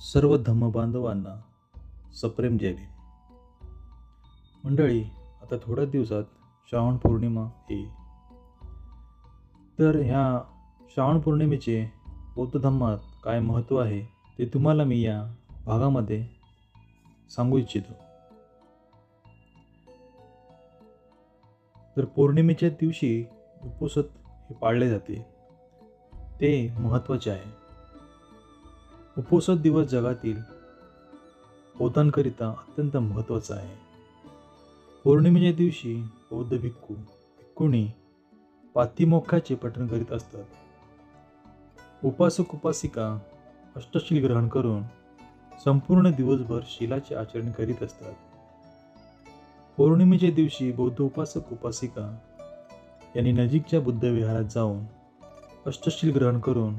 सर्व धम्मबांधवांना सप्रेम जय भीम. मंडळी आता थोड्याच दिवसात श्रावण पौर्णिमा येईल. तर ह्या श्रावण पौर्णिमेचे बौद्ध धम्मात काय महत्त्व आहे ते तुम्हाला मी या भागामध्ये सांगू इच्छितो. तर पौर्णिमेच्या दिवशी उपोसत हे पाळले जाते. ते महत्त्वाचे आहे. उपवासात दिवस जगातील बौद्धांकरिता अत्यंत महत्त्वाचा आहे. पौर्णिमेच्या दिवशी बौद्ध भिक्खू भिक्खुणी पातिमोक्षाचे पठण करीत असतात. उपासक उपासिका अष्टशील ग्रहण करून संपूर्ण दिवसभर शिलाचे आचरण करीत असतात. पौर्णिमेच्या दिवशी बौद्ध उपासक उपासिका यांनी नजीकच्या बुद्ध विहारात जाऊन अष्टशील ग्रहण करून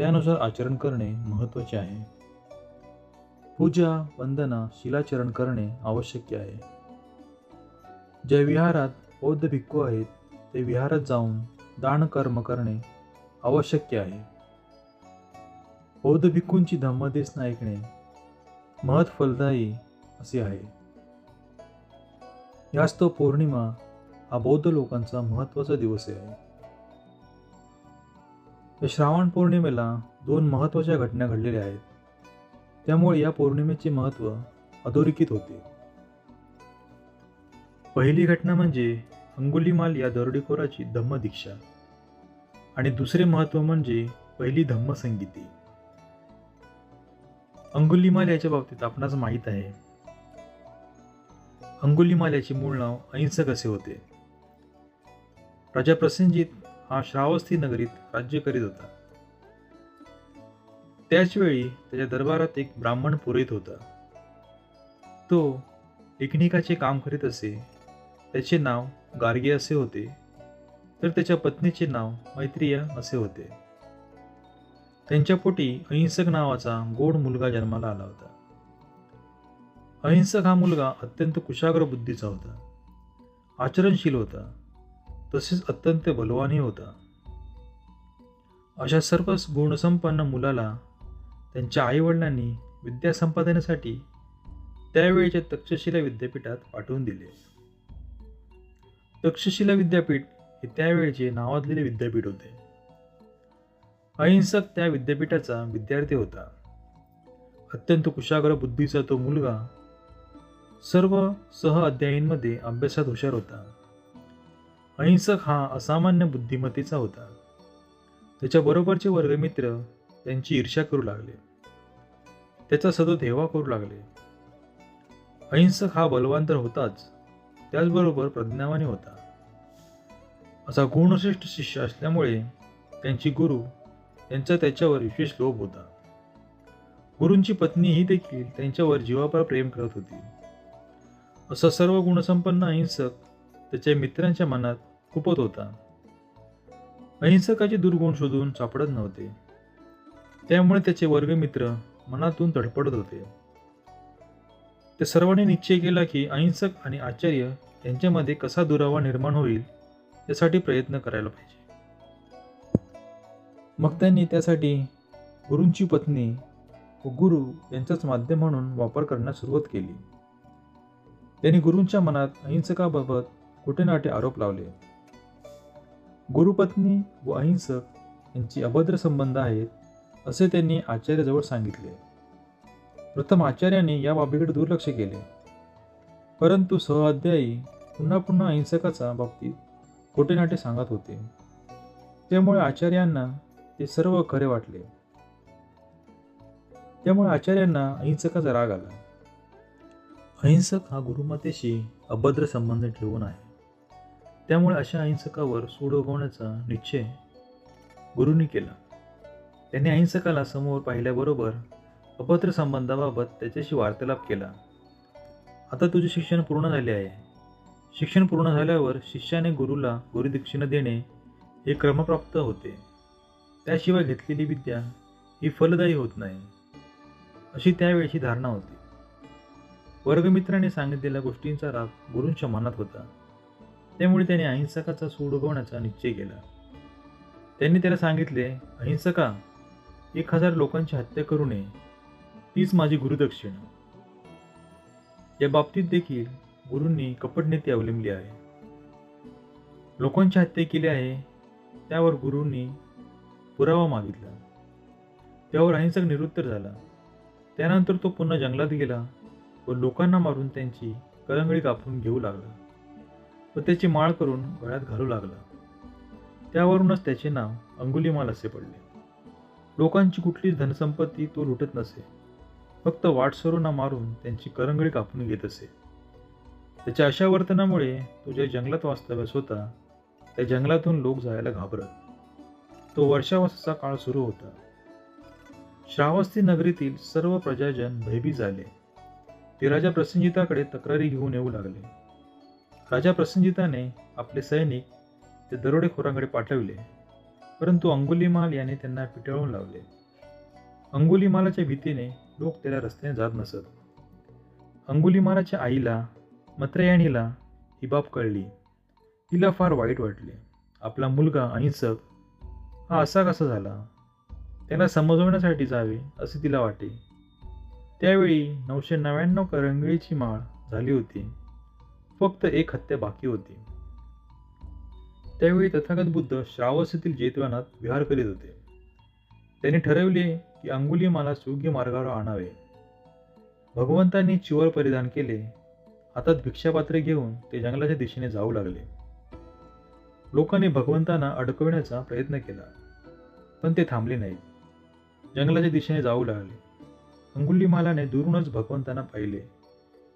त्यानुसार आचरण करणे महत्त्वाचे आहे. पूजा वंदना शिलाचरण करणे आवश्यक आहे. ज्या विहारात बौद्ध भिक्खू आहेत ते विहारात जाऊन दान कर्म करणे आवश्यक आहे. बौद्ध भिक्खूंची धम्मदेशना ऐकणे महत् फलदायी असे आहे. यास्तव पौर्णिमा हा बौद्ध लोकांचा महत्त्वाचा दिवस आहे. तर श्रावण पौर्णिमेला दोन महत्त्वाच्या घटना घडलेल्या आहेत. त्यामुळे या पौर्णिमेचे महत्त्व अधोरेखित होते. पहिली घटना म्हणजे अंगुलीमाल या दरोडेखोराची धम्मदीक्षा. आणि दुसरे महत्त्व म्हणजे पहिली धम्मसंगीती. अंगुलीमाल याच्या बाबतीत आपणास माहीत आहे. अंगुलीमाल याचे मूळ नाव अहिंसक असे होते. राजा प्रसेनजीत हा श्रावस्ती नगरीत राज्य करीत होता. त्याचवेळी त्याच्या दरबारात एक ब्राह्मण पुरोहित होता. तो एकनिकाचे काम करीत असे. त्याचे नाव गार्गे असे होते. तर त्याच्या पत्नीचे नाव मैत्रिया असे होते. त्यांच्या पोटी अहिंसक नावाचा गोड मुलगा जन्माला आला होता. अहिंसक हा मुलगा अत्यंत कुशाग्र बुद्धीचा होता. आचरणशील होता. तसेच अत्यंत बलवानही होता. अशा सर्व गुणसंपन्न मुलाला त्यांच्या आईवडिलांनी विद्या संपादनासाठी त्यावेळेच्या तक्षशिला विद्यापीठात पाठवून दिले. तक्षशिला विद्यापीठ हे त्यावेळेचे नावाजलेले विद्यापीठ होते. अहिंसक त्या विद्यापीठाचा विद्यार्थी होता. अत्यंत कुशाग्र बुद्धीचा तो मुलगा सर्व सह अध्यायींमध्ये अभ्यासात हुशार होता. अहिंसक हा असामान्य बुद्धिमत्तेचा होता. त्याच्याबरोबरचे वर्गमित्र त्यांची ईर्ष्या करू लागले. त्याचा सतत करू लागले. अहिंसक हा बलवान तर होताच त्याचबरोबर प्रज्ञावानी होता. असा गुणश्रेष्ठ शिष्य असल्यामुळे त्यांची गुरु त्यांचा त्याच्यावर विशेष लोभ होता. गुरूंची पत्नी ही देखील त्यांच्यावर जीवापार प्रेम करत होती. असा सर्व गुणसंपन्न अहिंसक त्याच्या मित्रांच्या मनात खुपत होता. अहिंसकाचे दुर्गुण शोधून सापडत नव्हते. त्यामुळे त्याचे वर्गमित्र मनातून तडपडत होते. त्या सर्वांनी निश्चय केला की अहिंसक आणि आचार्य यांच्यामध्ये कसा दुरावा निर्माण होईल यासाठी प्रयत्न करायला पाहिजे. मग त्यांनी त्यासाठी गुरूंची पत्नी व गुरु यांचाच माध्यम म्हणून वापर करण्यास सुरुवात केली. त्यांनी गुरूंच्या मनात अहिंसकाबाबत कुठे नाटे आरोप लावले. गुरुपत्नी व अहिंसक यांची अभद्र संबंध आहेत असे त्यांनी आचार्याजवळ सांगितले. प्रथम आचार्याने या बाबीकडे दुर्लक्ष केले. परंतु सहअध्यायी पुन्हा पुन्हा अहिंसकाचा बाबतीत खोटे नाटे सांगत होते. त्यामुळे आचार्यांना ते सर्व खरे वाटले. त्यामुळे आचार्यांना अहिंसकाचा राग आला. अहिंसक हा गुरुमातेशी अभद्र संबंध ठेवून आहे. त्यामुळे अशा अहिंसकावर सूड उगवण्याचा निश्चय गुरूंनी केला. त्यांनी अहिंसकाला समोर पाहिल्याबरोबर अपत्र संबंधाबाबत त्याच्याशी वार्तालाप केला. आता तुझे शिक्षण पूर्ण झाले आहे. शिक्षण पूर्ण झाल्यावर शिष्याने गुरुला गुरुदक्षिणा देणे हे क्रमप्राप्त होते. त्याशिवाय घेतलेली विद्या ही फलदायी होत नाही. अशी त्यावेळची धारणा होती. वर्गमित्राने सांगितलेल्या गोष्टींचा राग गुरूंच्या मनात होता. त्यामुळे त्याने अहिंसकाचा सूड उगवण्याचा निश्चय केला. त्यांनी त्याला सांगितले अहिंसका एक हजार लोकांची हत्या करू नये. तीच माझी गुरुदक्षिणा. या बाबतीत देखील गुरूंनी कपटनीती अवलंबली आहे. लोकांची हत्या केली आहे त्यावर गुरूंनी पुरावा मागितला. त्यावर अहिंसक निरुत्तर झाला. त्यानंतर तो पुन्हा जंगलात गेला व लोकांना मारून त्यांची करंगळी कापून घेऊ लागला. व त्याची माळ करून गळ्यात घालू लागला. त्यावरूनच त्याचे नाव अंगुलीमाल असे पडले. लोकांची कुठलीच धनसंपत्ती तो लुटत नसे. फक्त वाटसरूंना मारून त्यांची करंगळी कापून घेत असे. त्याच्या अशा वर्तनामुळे तो ज्या जंगलात वास्तव्यास होता त्या जंगलातून लोक जायला घाबरत. तो वर्षावासाचा काळ सुरू होता. श्रावस्ती नगरीतील सर्व प्रजाजन भयभीत झाले. ते राजा प्रसंजिताकडे तक्रारी घेऊन येऊ लागले. राजा प्रसंजिताने आपले सैनिक ते दरोडेखोरांकडे पाठवले. परंतु अंगुलीमाल याने त्यांना पिटाळून लावले. अंगुलीमालाच्या भीतीने लोक त्याला रस्त्याने जात नसत. अंगुलीमालाच्या आईला मत्रयाणीला ही बाब कळली. तिला फार वाईट वाटले. आपला मुलगा अहिंसक हा असा कसा झाला? त्याला समजवण्यासाठी जावे असे तिला वाटे. त्यावेळी नऊशे नव्याण्णव करंगळीची माळ झाली होती. फक्त एक हत्या बाकी होती. त्यावेळी तथागत बुद्ध श्रावस्तीतील जेतवनात विहार करीत होते. त्यांनी ठरवले की अंगुली मला योग्य मार्गावर आणावे. भगवंतांनी चिवर परिधान केले. हातात भिक्षापात्रे घेऊन ते जंगलाच्या दिशेने जाऊ लागले. लोकांनी भगवंतांना अडकविण्याचा प्रयत्न केला पण ते थांबले नाहीत. जंगलाच्या दिशेने जाऊ लागले. अंगुलीमालाने दुरूनच भगवंतांना पाहिले.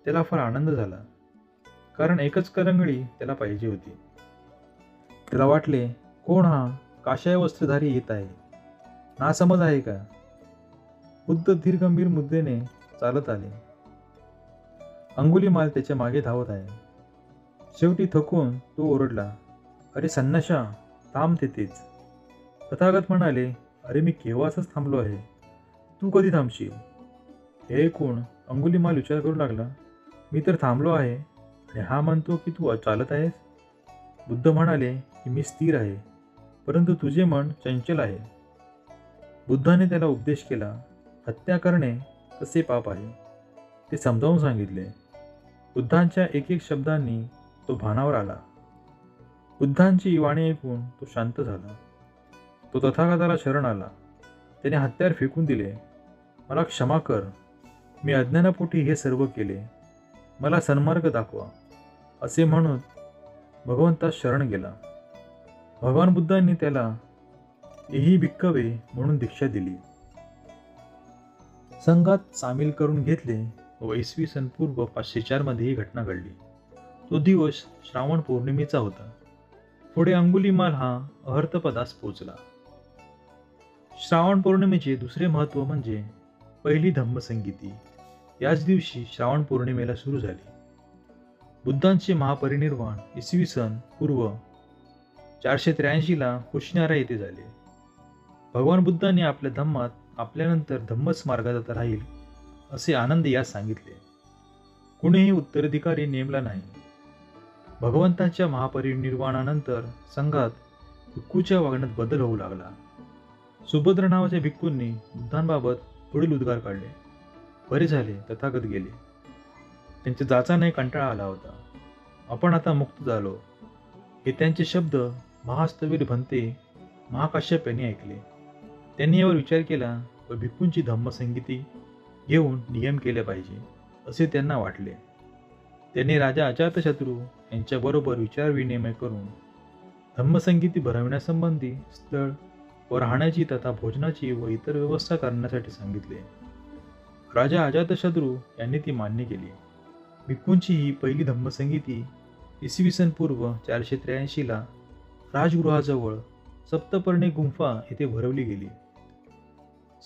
त्याला फार आनंद झाला. कारण एकच करंगळी त्याला पाहिजे होती. त्याला वाटले कोण हा? काशाय वस्त्रधारी येत आहे. नासमज आहे का? बुद्ध धीरगंभीर मुद्देने चालत आले. अंगुली माल त्याच्यामागे धावत आहे. शेवटी थकून तो ओरडला अरे सन्नशा थांब तेथेच. तथागत म्हणाले अरे मी केव्हाच थांबलो आहे? तू कधी थांबशील? हे ऐकून अंगुलीमाल विचार करू लागला मी तर थांबलो आहे. हा म्हणतो की तू चालत आहेस? बुद्ध म्हणाले की मी स्थिर आहे परंतु तुझे मन चंचल आहे. बुद्धाने त्याला उपदेश केला हत्या करणे कसे पाप आहे? ते समजावून सांगितले. बुद्धांच्या एक एक शब्दांनी तो भानावर आला. बुद्धांची वाणी ऐकून तो शांत झाला. तो तथागताला शरण आला. त्याने हत्यार फेकून दिले. मला क्षमा कर. मी अज्ञानापोटी हे सर्व केले. मला सन्मार्ग दाखवा. असे म्हणून भगवंतास शरण गेला. भगवान बुद्धांनी त्याला एही भिक्कवे म्हणून दीक्षा दिली. संघात सामील करून घेतले व इसवी सन पूर्व पाचशे चारमध्ये ही घटना घडली. तो दिवस श्रावण पौर्णिमेचा होता. पुढे अंगुलीमाल हा अहर्तपदास पोचला. श्रावण पौर्णिमेचे दुसरे महत्त्व म्हणजे पहिली धम्मसंगीती. याच दिवशी श्रावण पौर्णिमेला सुरू झाली. बुद्धांचे महापरिनिर्वाण इसवी सन पूर्व चारशे त्र्याऐंशीला कुशनारा येथे झाले. भगवान बुद्धांनी आपल्या धम्मात आपल्यानंतर धम्मच मार्गात राहील असे आनंद यास सांगितले. कुणीही उत्तराधिकारी नेमला नाही. भगवंतांच्या महापरिनिर्वाणानंतर संघात भिक्खूच्या वागण्यात बदल होऊ लागला. सुभद्र नावाच्या भिक्खूंनी बुद्धांबाबत पुढील उद्गार काढले. बरे झाले तथागत गेले. त्यांच्या जाचाने कंटाळा आला होता. आपण आता मुक्त झालो. हे त्यांचे शब्द महास्तवीर भंते महाकाश्यप यांनी ऐकले. त्यांनी यावर विचार केला व भिक्खूंची धम्मसंगीती घेऊन नियम केले पाहिजे असे त्यांना वाटले. त्यांनी राजा अजातशत्रू यांच्याबरोबर विचारविनिमय करून धम्मसंगीती भरवण्यासंबंधी स्थळ व राहण्याची तथा भोजनाची व इतर व्यवस्था करण्यासाठी सांगितले. राजा अजातशत्रू यांनी ती मान्य केली. भिक्कूंची ही पहिली धम्मसंगीती इसवी सन पूर्व चारशे त्र्याऐंशीला राजगृहाजवळ सप्तपर्णी गुंफा येथे भरवली गेली.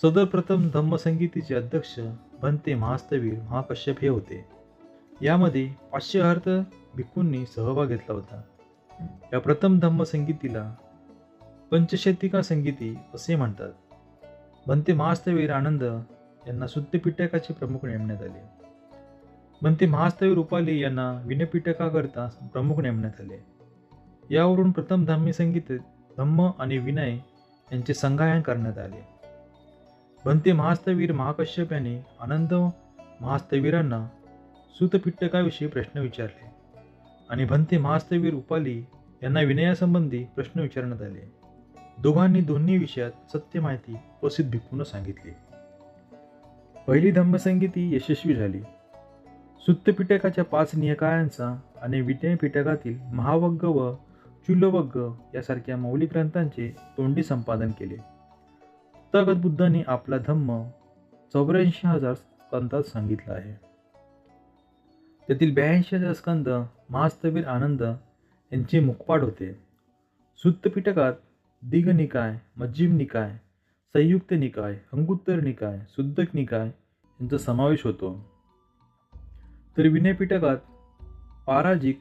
सदर प्रथम धम्मसंगीतीचे अध्यक्ष भंते महास्तवीर महाकश्यप हे होते. यामध्ये पाचशे अर्थ भिक्खूंनी सहभाग घेतला होता. या प्रथम धम्मसंगीतीला पंचशतिका संगीती असे म्हणतात. भंते महास्तवीर आनंद यांना सुत्यपिटकाचे प्रमुख नेमण्यात आले. भंते महास्तवीर रुपाली यांना विनयपीठकाकरता प्रमुख नेमण्यात आले. यावरून प्रथम धाम्य संगीत धम्म आणि विनय यांचे संगायन करण्यात आले. भंते महास्तवीर महाकश्यप यांनी आनंद महास्तवीरांना सूतपिट्टकाविषयी प्रश्न विचारले आणि भंते महास्तवीर उपाली यांना विनयासंबंधी प्रश्न विचारण्यात आले. दोघांनी दोन्ही विषयात सत्य माहिती प्रसिद्ध भिक्खूंना सांगितली. पहिली धम्मसंगीती यशस्वी झाली. सुत्तपिटकाच्या पाच नियकायांचा आणि विनयपिटकातील महावग्ग व चुल्लवग्ग यासारख्या मौलिक ग्रंथांचे तोंडी संपादन केले. तगत बुद्धांनी आपला धम्म चौऱ्याऐंशी हजार स्कंदात सांगितला आहे. त्यातील ब्याऐंशी हजार स्कंद महास्तवीर आनंद यांचे मुखपाठ होते. सुत्तपिटकात दिगनिकाय मज्जिम निकाय संयुक्त निकाय अंगुत्तर निकाय सुद्धक निकाय यांचा समावेश होतो. तर विनयपिटकात पाराजिक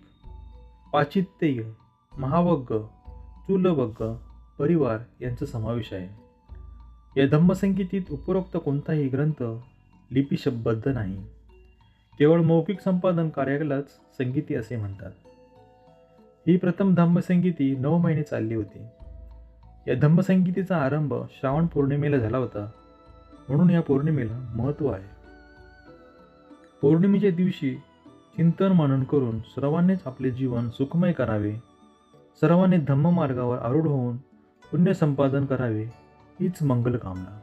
पाचित्तेय महावग्ग चूलवग्ग परिवार यांचा समावेश आहे. या धम्मसंगीतीत उपरोक्त कोणताही ग्रंथ लिपिशबद्ध नाही. केवळ मौखिक संपादन कार्यालाच संगीती असे म्हणतात. ही प्रथम धम्मसंगीती नऊ महिने चालली होती. या धम्मसंगीतीचा आरंभ श्रावण पौर्णिमेला झाला होता. म्हणून या पौर्णिमेला महत्त्व आहे. पौर्णिमेच्या दिवशी चिंतन मनन करून सर्वांनीच आपले जीवन सुखमय करावे. सर्वांनी धम्ममार्गावर आरूढ होऊन पुण्य संपादन करावे हीच मंगल कामना